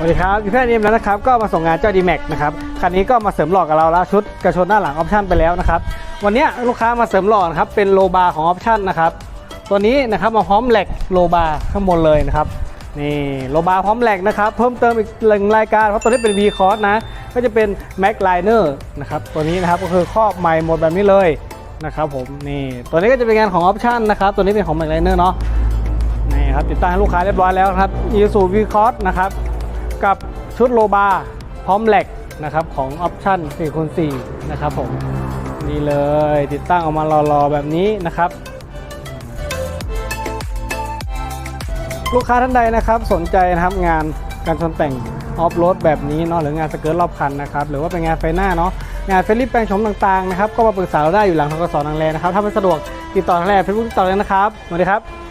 สวัสดีครับพี่แพทย์เอ็มแล้วนะครับ ก็มาส่งงานเจ้าดีแม็กนะครับ คันนี้ก็มาเสริมหลอกกับเราแล้วชุดกระชนหน้าหลังออปชั่นไปแล้วนะครับ วันนี้ลูกค้ามาเสริมหลอกนะครับ เป็นโลบาร์ของออปชั่นนะครับ ตัวนี้นะครับมาพร้อมแหลกโลบาร์ข้างบนเลยนะครับ นี่โลบาร์พร้อมแหลกนะครับ เพิ่มเติมอีกหนึ่งรายการ เพราะตัวนี้เป็น V c o s นะ ก็จะเป็น Mac Liner นะครับ ตัวนี้นะครับก็คือครอบใหม่หมดแบบนี้เลยนะครับผม นี่ ตัวนี้ก็จะเป็นงานของออปชั่นนะครับ ตัวนี้เป็นของ Mac Liner เนาะ นี่ครับ ติดตั้งให้ลูกค้าเรียบร้อยแล้วครับ i s u v c o s นะครับ กับชุดโลบาร์พร้อมแหลกนะครับของออปชั่น4คูณ4นะครับผมนี่เลยติดตั้งออกมารอๆแบบนี้นะครับ ลูกค้าท่านใดนะครับสนใจนะครับงานการชนแต่งออฟโรดแบบนี้เนาะหรืองานสเกิร์ตรอบคันนะครับหรือว่าเป็นงานไฟหน้าเนาะงานเฟรนลี่แปลงโฉมต่างๆนะครับก็มาปรึกษาเราได้อยู่หลังทกศนังแลนะครับถ้าไม่สะดวกติดต่อทางแลเฟซบุ๊กติดต่อเลยนะครับสวัสดีครับ